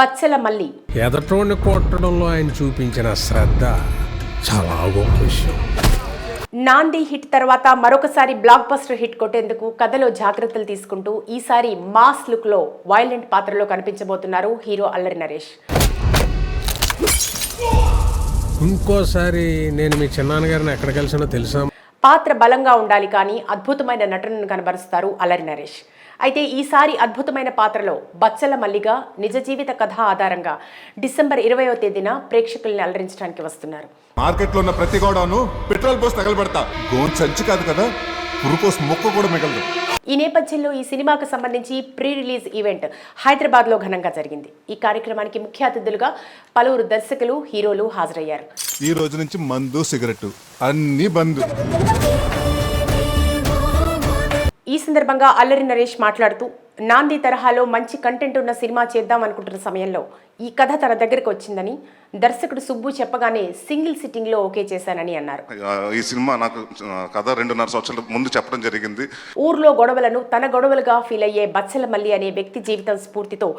బచ్చల మల్లి ఎదటోడిని కొట్టడంలో ఆయన చూపించిన శ్రద్ధ చాలా గొప్ప విషయం. నాంది హిట్ తర్వాత మరొకసారి బ్లాక్ బస్టర్ హిట్ కొట్టేందుకు కథలో జాగ్రత్తలు తీసుకుంటూ ఈసారి మాస్ లుక్లో వైలెంట్ పాత్రలో కనిపించబోతున్నారు హీరో అల్లరి నరేష్. ఇంకోసారి నేను మీ చిన్నాన్నగారిని ఎక్కడ కలిసినో తెలుసా పాత్ర బలంగా ఉండాలి కానీ అద్భుతమైన నటనను కనబరుస్తారు అల్లరి నరేష్. అయితే ఈసారి అద్భుతమైన పాత్రలో బచ్చల మల్లిగా నిజ జీవిత కథ ఆధారంగా డిసెంబర్ ఇరవయో తేదీన ప్రేక్షకుల్ని అలరించడానికి వస్తున్నారు. మార్కెట్లో ఉన్న ప్రతి గోడను పెట్రోల్ పోసి తగలబెడతా. గోన్ సంచి కాదు కదా? పురుకోస్ మొక్క కూడా మిగలదు. ఈ నేపథ్యంలో ఈ సినిమాకు సంబంధించి ప్రీ రిలీజ్ ఈవెంట్ హైదరాబాద్లో ఘనంగా జరిగింది. ఈ కార్యక్రమానికి ముఖ్య అతిథులుగా పలువురు దర్శకులు హీరోలు హాజరయ్యారు. ఈ రోజు నుంచి మందు సిగరెట్ అన్ని బంద్. ఈ సందర్భంగా అల్లరి నరేష్ మాట్లాడుతూ నాంది తరహాలో మంచి కంటెంట్ ఉన్న సినిమా చేద్దాం అనుకుంటున్న సమయంలో ఈ కథ తన దగ్గరకు వచ్చిందని దర్శకుడు సుబ్బు చెప్పగానే సింగిల్ సిట్టింగ్లో ఓకే చేశానని అన్నారు. ఈ సినిమా నాకు కథ రెండున్నర సంవత్సరాల ముందు చెప్పడం జరిగింది. ఊర్లో గొడవలను తన గొడవలుగా ఫీల్ అయ్యే బచ్చల మల్లి అనే వ్యక్తి జీవితం స్ఫూర్తితో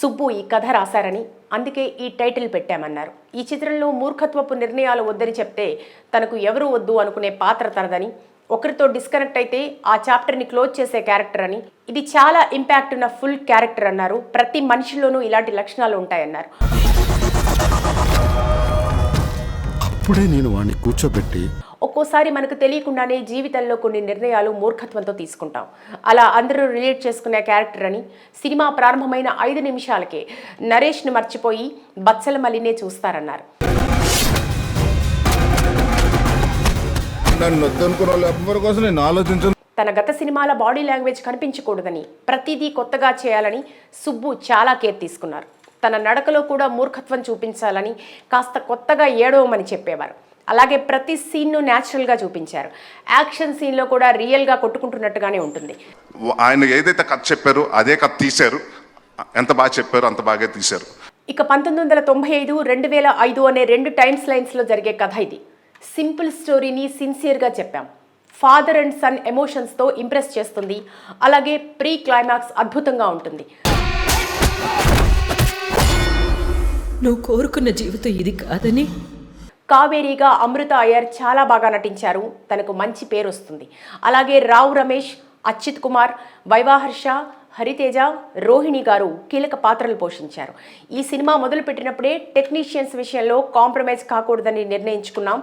సుబ్బు ఈ కథ రాశారని అందుకే ఈ టైటిల్ పెట్టామన్నారు. ఈ చిత్రంలో మూర్ఖత్వపు నిర్ణయాలు వద్దని చెప్తే తనకు ఎవరు వద్దు అనుకునే పాత్ర తనదని ఒకరితో డిస్కనెక్ట్ అయితే ఆ చాప్టర్ని క్లోజ్ చేసే క్యారెక్టర్ అని. ఇది చాలా ఇంపాక్ట్ ఉన్న ఫుల్ క్యారెక్టర్ అన్నారు. ప్రతి మనిషిలోనూ ఇలాంటి లక్షణాలు ఉంటాయన్నారు. అప్పుడే నేను వాడిని కూర్చోబెట్టి ఒక్కోసారి మనకు తెలియకుండానే జీవితంలో కొన్ని నిర్ణయాలు మూర్ఖత్వంతో తీసుకుంటాం. అలా అందరూ రిలేట్ చేసుకునే క్యారెక్టర్ అని సినిమా ప్రారంభమైన ఐదు నిమిషాలకే నరేష్ను మర్చిపోయి బచ్చల మల్లినే చూస్తారన్నారు. నన్ను వద్దనుకున్న వాళ్ళు ఎవ్వరి కోసం నేను ఆలోచించను. తన గత సినిమాల బాడీ లాంగ్వేజ్ కనిపించకూడదని ప్రతిదీ కొత్తగా చేయాలని సుబ్బు చాలా కేర్ తీసుకున్నారు. తన నడకలో కూడా మూర్ఖత్వం చూపించాలని కాస్త కొత్తగా ఏడవమని చెప్పేవారు. అలాగే ప్రతి సీన్ను న్యాచురల్గా చూపించారు. యాక్షన్ సీన్లో కూడా రియల్గా కొట్టుకుంటున్నట్టుగానే ఉంటుంది. ఆయన ఏదైతే కథ చెప్పారో అదే కథ తీశారు. ఎంత బాగా చెప్పారో అంత బాగా తీశారు. ఇక పంతొమ్మిది వందల తొంభై ఐదు రెండు వేల ఐదు అనే రెండు టైమ్స్ లైన్స్లో జరిగే కథ ఇది. సింపుల్ స్టోరీని సిన్సియర్గా చెప్పాం. ఫాదర్ అండ్ సన్ ఎమోషన్స్తో ఇంప్రెస్ చేస్తుంది. అలాగే ప్రీ క్లైమాక్స్ అద్భుతంగా ఉంటుంది. నువ్వు కోరుకున్న జీవితం ఇది కాదని? కావేరీగా అమృత అయ్యర్ చాలా బాగా నటించారు. తనకు మంచి పేరు వస్తుంది. అలాగే రావు రమేష్ అచ్యుత్ కుమార్ వైవాహర్ష హరితేజ రోహిణి గారు కీలక పాత్రలు పోషించారు. ఈ సినిమా మొదలుపెట్టినప్పుడే టెక్నీషియన్స్ విషయంలో కాంప్రమైజ్ కాకూడదని నిర్ణయించుకున్నాం.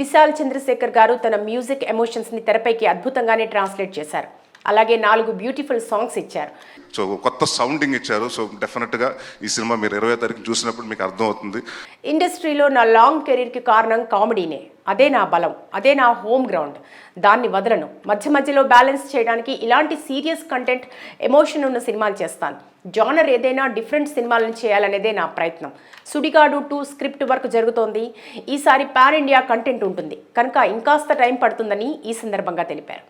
విశాల్ చంద్రశేఖర్ గారు తన మ్యూజిక్ ఎమోషన్స్ని తెరపైకి అద్భుతంగానే ట్రాన్స్లేట్ చేశారు. అలాగే నాలుగు బ్యూటిఫుల్ సాంగ్స్ ఇచ్చారు. సో కొత్త సౌండింగ్ ఇచ్చారు. సో డెఫినెట్గా ఈ సినిమా మీరు ఇరవై తారీఖు చూసినప్పుడు మీకు అర్థం అవుతుంది ఇండస్ట్రీలో నా లాంగ్ కెరీర్కి కారణం కామెడీనే. అదే నా బలం. అదే నా హోమ్ గ్రౌండ్. దాన్ని వదలను. మధ్య మధ్యలో బ్యాలెన్స్ చేయడానికి ఇలాంటి సీరియస్ కంటెంట్ ఎమోషన్ ఉన్న సినిమాలు చేస్తాను. జానర్ ఏదైనా డిఫరెంట్ సినిమాలను చేయాలనేదే నా ప్రయత్నం. సుడిగాడు టూ స్క్రిప్ట్ వర్క్ జరుగుతోంది. ఈసారి పాన్ ఇండియా కంటెంట్ ఉంటుంది. కనుక ఇంకాస్త టైం పడుతుందని ఈ సందర్భంగా తెలిపారు.